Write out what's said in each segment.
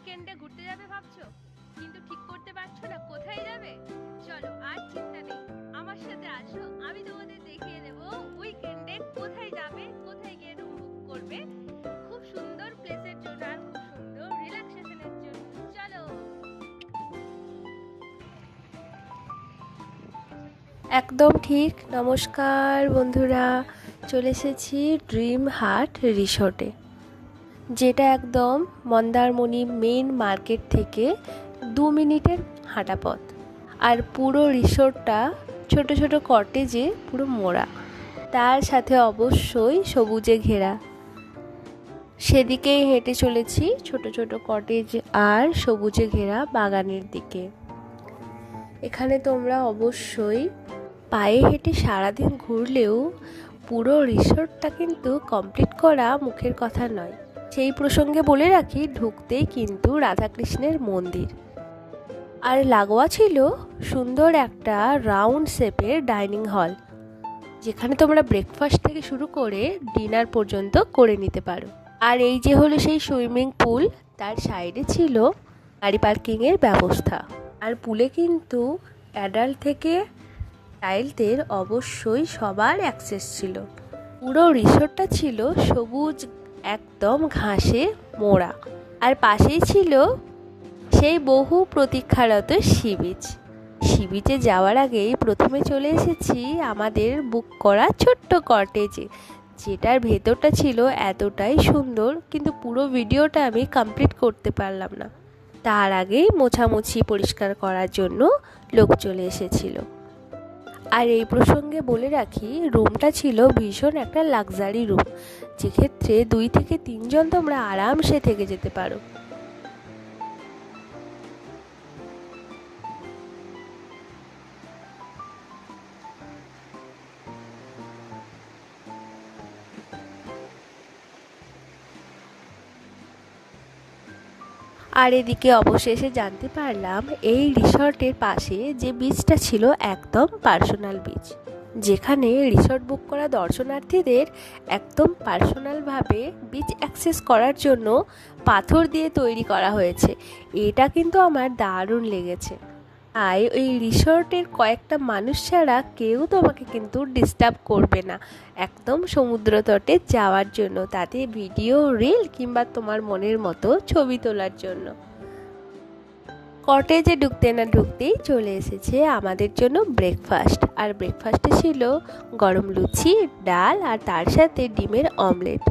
উইকেন্ডে ঘুরতে যাবে ভাবছ? কিন্তু ঠিক করতে পারছ না, কোথায় যাবে? চলো, আর চিন্তা নেই। আমার সাথে আসো, আমি তোমাদের দেখিয়ে দেব উইকেন্ডে কোথায় যাবে, কোথায় গিয়ে রুম বুক করবে। খুব সুন্দর প্লেসের জন্য আর খুব সুন্দর রিল্যাক্সেশনের জন্য। চলো। একদম ঠিক। নমস্কার বন্ধুরা, চলে এসেছি ড্রিম হার্ট রিসর্টে যেটা একদম মন্দারমণি মেন মার্কেট থেকে দু মিনিটের হাঁটা পথ। আর পুরো রিসোর্টটা ছোট ছোট কটেজে পুরো মোড়া। তার সাথে অবশ্যই সবুজে ঘেরা। সেদিকেই হেঁটে চলেছি ছোট ছোট কটেজ আর সবুজে ঘেরা বাগানের দিকে। এখানে তোমরা অবশ্যই পায়ে হেঁটে সারাদিন ঘুরলেও পুরো রিসোর্টটা কিন্তু কমপ্লিট করা মুখের কথা নয়। সেই প্রসঙ্গে বলে রাখি, ঢুকতেই কিন্তু রাধাকৃষ্ণের মন্দির। আর লাগোয়া ছিল সুন্দর একটা রাউন্ড শেপের ডাইনিং হল, যেখানে তোমরা ব্রেকফাস্ট থেকে শুরু করে ডিনার পর্যন্ত করে নিতে পারো। আর এই যে হলো সেই সুইমিং পুল তার সাইডে ছিল গাড়ি পার্কিংয়ের ব্যবস্থা। আর পুলে কিন্তু অ্যাডাল্ট থেকে চাইল্ডদের অবশ্যই সবার অ্যাক্সেস ছিল। পুরো রিসোর্টটা ছিল সবুজ একদম ঘাসে মোড়া। আর পাশেই ছিল সেই বহু প্রতীক্ষারত সি বিচ সি বিচে যাওয়ার আগেই প্রথমে চলে এসেছি আমাদের বুক করা ছোট্ট কটেজে যেটার ভেতরটা ছিল এতটাই সুন্দর, কিন্তু পুরো ভিডিওটা আমি কমপ্লিট করতে পারলাম না। তার আগেই মোছামুছি পরিষ্কার করার জন্য লোক চলে এসেছিল। আর এই প্রসঙ্গে বলে রাখি, রুমটা ছিল ভীষণ একটা লাক্সারি রুম। যেক্ষেত্রে দুই থেকে তিনজন তোমরা আরামসে থেকে যেতে পারো। আর এদিকে অবশেষে জানতে পারলাম এই রিসর্টের পাশে যে বিচটা ছিল একদম পার্সোনাল বিচ যেখানে রিসর্ট বুক করা দর্শনার্থীদের একদম পার্সোনালভাবে বিচ অ্যাক্সেস করার জন্য পাথর দিয়ে তৈরি করা হয়েছে। এটা কিন্তু আমার দারুণ লেগেছে। তাই ওই রিসর্টের কয়েকটা মানুষ ছাড়া কেউ তোমাকে কিন্তু ডিস্টার্ব করবে না। একদম সমুদ্র তটে যাওয়ার জন্য, তাতে ভিডিও রিল কিংবা তোমার মনের মতো ছবি তোলার জন্য। কটেজে ঢুকতে না ঢুকতেই চলে এসেছে আমাদের জন্য ব্রেকফাস্ট আর ব্রেকফাস্টে ছিল গরম লুচি, ডাল আর তার সাথে ডিমের অমলেট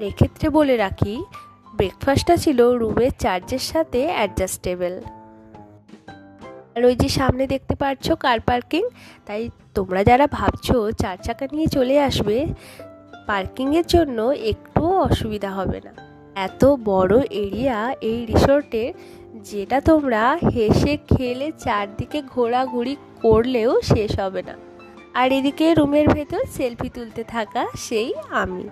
এক্ষেত্রে বলে রাখি ব্রেকফাস্টটা ছিল রুমের চার্জের সাথে অ্যাডজাস্টেবল আর ওই যে সামনে দেখতে পাচ্ছ কার পার্কিং তাই তোমরা যারা ভাবছ চার চাকা নিয়ে চলে আসবে পার্কিংয়ের জন্য একটুও অসুবিধা হবে না। এত বড় এরিয়া এই রিসোর্টে যেটা তোমরা হেসে খেলে চারদিকে ঘোরাঘুরি করলেও শেষ হবে না। আর এদিকে রুমের ভেতর সেলফি তুলতে থাকা সেই আমি।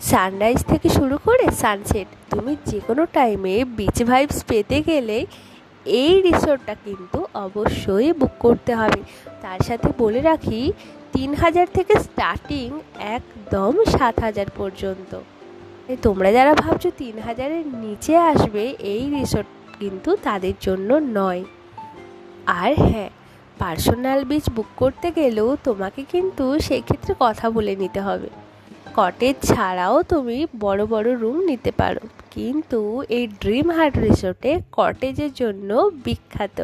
সানরাইজ থেকে শুরু করে সানসেট তুমি যে কোনো টাইমে বিচ ভাইবস পেতে গেলে এই রিসোর্টটা কিন্তু অবশ্যই বুক করতে হবে। তার সাথে বলে রাখি, তিন হাজার থেকে স্টার্টিং একদম সাত হাজার পর্যন্ত। তোমরা যারা ভাবছ তিন হাজারের নিচে আসবে, এই রিসোর্ট কিন্তু তাদের জন্য নয়। আর হ্যাঁ পার্সোনাল বিচ বুক করতে গেলেও তোমাকে কিন্তু সেই ক্ষেত্রে কথা বলে নিতে হবে। কটেজ ছাড়াও তুমি বড় বড় রুম নিতে পারো। কিন্তু এই ড্রিম হার্ট রিসোর্টে কটেজের জন্য বিখ্যাত।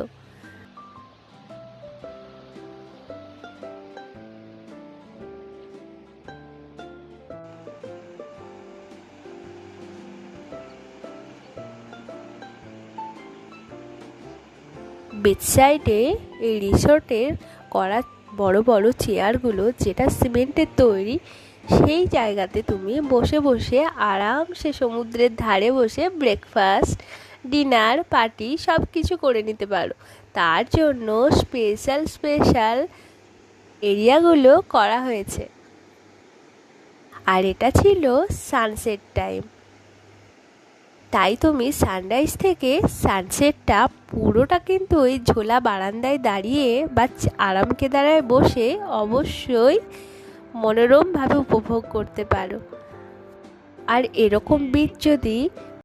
বিচ সাইডে এই রিসোর্টের করা বড় বড় চেয়ারগুলো যেটা সিমেন্টের তৈরি সেই জায়গাতে তুমি বসে বসে আরামসে সমুদ্রের ধারে বসে ব্রেকফাস্ট ডিনার পার্টি সব কিছু করে নিতে পারো। তার জন্য স্পেশাল স্পেশাল এরিয়াগুলো করা হয়েছে। আর এটা ছিল সানসেট টাইম তাই তুমি সানরাইজ থেকে সানসেটটা পুরোটা কিন্তু ওই ঝোলা বারান্দায় দাঁড়িয়ে বা আরাম কেদারায় বসে অবশ্যই মনোরমভাবে উপভোগ করতে পারো। আর এরকম বীজ যদি